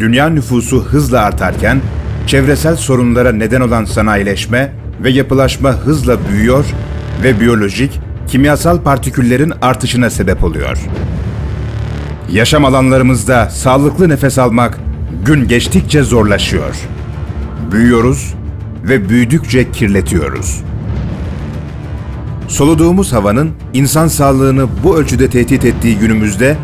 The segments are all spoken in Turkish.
Dünya nüfusu hızla artarken çevresel sorunlara neden olan sanayileşme ve yapılaşma hızla büyüyor ve biyolojik, kimyasal partiküllerin artışına sebep oluyor. Yaşam alanlarımızda sağlıklı nefes almak gün geçtikçe zorlaşıyor. Büyüyoruz ve büyüdükçe kirletiyoruz. Soluduğumuz havanın insan sağlığını bu ölçüde tehdit ettiği günümüzde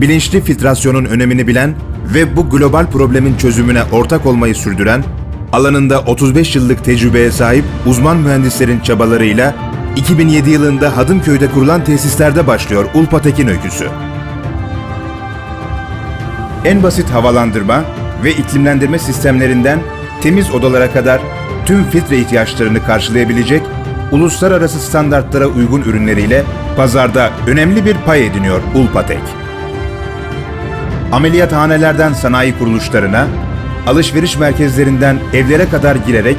bilinçli filtrasyonun önemini bilen ve bu global problemin çözümüne ortak olmayı sürdüren, alanında 35 yıllık tecrübeye sahip uzman mühendislerin çabalarıyla 2007 yılında Hadımköy'de kurulan tesislerde başlıyor Ulpatek'in öyküsü. En basit havalandırma ve iklimlendirme sistemlerinden temiz odalara kadar tüm filtre ihtiyaçlarını karşılayabilecek uluslararası standartlara uygun ürünleriyle pazarda önemli bir pay ediniyor Ulpatek. Ameliyathanelerden sanayi kuruluşlarına, alışveriş merkezlerinden evlere kadar girerek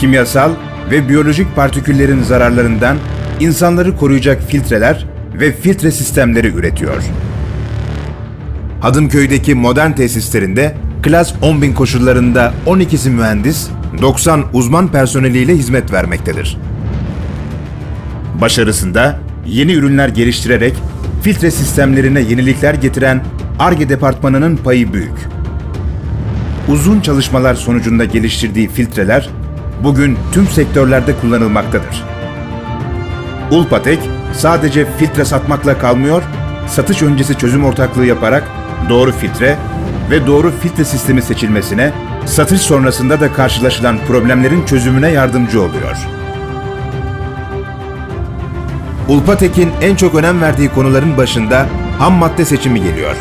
kimyasal ve biyolojik partiküllerin zararlarından insanları koruyacak filtreler ve filtre sistemleri üretiyor. Hadımköy'deki modern tesislerinde Klas 10.000 koşullarında 12'si mühendis, 90 uzman personeliyle hizmet vermektedir. Başarısında yeni ürünler geliştirerek filtre sistemlerine yenilikler getiren ARGE departmanının payı büyük. Uzun çalışmalar sonucunda geliştirdiği filtreler bugün tüm sektörlerde kullanılmaktadır. Ulpatek sadece filtre satmakla kalmıyor, satış öncesi çözüm ortaklığı yaparak doğru filtre ve doğru filtre sistemi seçilmesine, satış sonrasında da karşılaşılan problemlerin çözümüne yardımcı oluyor. Ulpatek'in en çok önem verdiği konuların başında ham madde seçimi geliyor.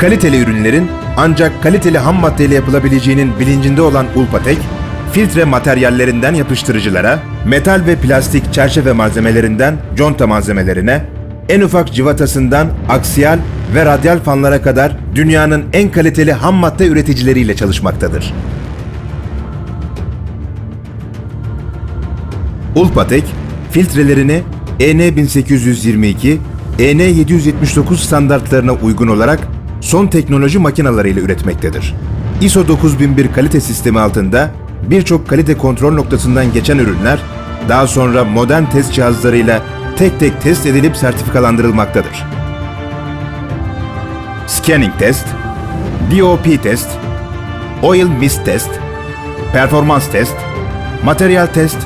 Kaliteli ürünlerin ancak kaliteli ham maddeyle yapılabileceğinin bilincinde olan Ulpatek, filtre materyallerinden yapıştırıcılara, metal ve plastik çerçeve malzemelerinden conta malzemelerine, en ufak civatasından aksiyal ve radyal fanlara kadar dünyanın en kaliteli ham madde üreticileriyle çalışmaktadır. Ulpatek, filtrelerini EN 1822, EN 779 standartlarına uygun olarak son teknoloji makinalarıyla üretmektedir. ISO 9001 kalite sistemi altında birçok kalite kontrol noktasından geçen ürünler daha sonra modern test cihazlarıyla tek tek test edilip sertifikalandırılmaktadır. Scanning test, DOP test, Oil Mist test, Performans test, Materyal test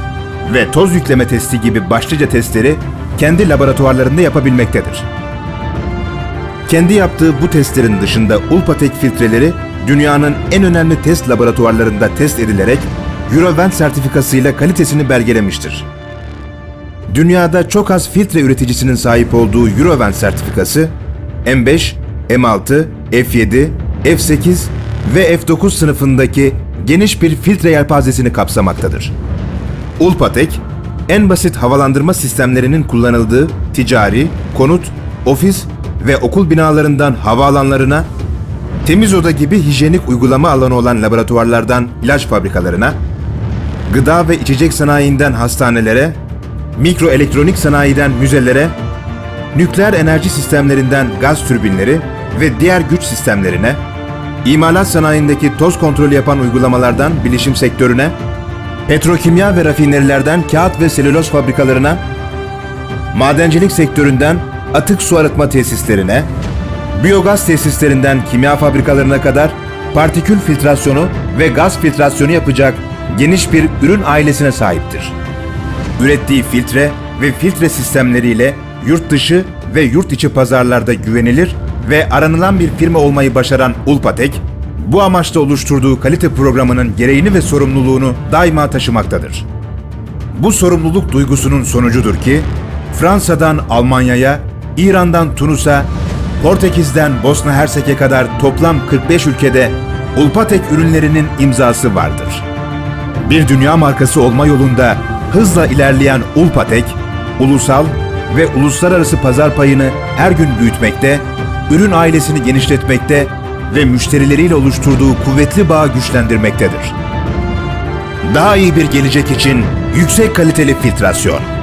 ve toz yükleme testi gibi başlıca testleri kendi laboratuvarlarında yapabilmektedir. Kendi yaptığı bu testlerin dışında Ulpatek filtreleri dünyanın en önemli test laboratuvarlarında test edilerek Eurovent sertifikasıyla kalitesini belgelemiştir. Dünyada çok az filtre üreticisinin sahip olduğu Eurovent sertifikası M5, M6, F7, F8 ve F9 sınıfındaki geniş bir filtre yelpazesini kapsamaktadır. Ulpatek, en basit havalandırma sistemlerinin kullanıldığı ticari, konut, ofis ve okul binalarından havaalanlarına, temiz oda gibi hijyenik uygulama alanı olan laboratuvarlardan ilaç fabrikalarına, gıda ve içecek sanayinden hastanelere, mikroelektronik sanayiden müzelere, nükleer enerji sistemlerinden gaz türbinleri ve diğer güç sistemlerine, imalat sanayindeki toz kontrolü yapan uygulamalardan bilişim sektörüne, petrokimya ve rafinerilerden kağıt ve selüloz fabrikalarına, madencilik sektöründen atık su arıtma tesislerine, biyogaz tesislerinden kimya fabrikalarına kadar partikül filtrasyonu ve gaz filtrasyonu yapacak geniş bir ürün ailesine sahiptir. Ürettiği filtre ve filtre sistemleriyle yurt dışı ve yurt içi pazarlarda güvenilir ve aranılan bir firma olmayı başaran Ulpatek, bu amaçla oluşturduğu kalite programının gereğini ve sorumluluğunu daima taşımaktadır. Bu sorumluluk duygusunun sonucudur ki, Fransa'dan Almanya'ya, İran'dan Tunus'a, Portekiz'den Bosna Hersek'e kadar toplam 45 ülkede Ulpatek ürünlerinin imzası vardır. Bir dünya markası olma yolunda hızla ilerleyen Ulpatek, ulusal ve uluslararası pazar payını her gün büyütmekte, ürün ailesini genişletmekte ve müşterileriyle oluşturduğu kuvvetli bağı güçlendirmektedir. Daha iyi bir gelecek için yüksek kaliteli filtrasyon.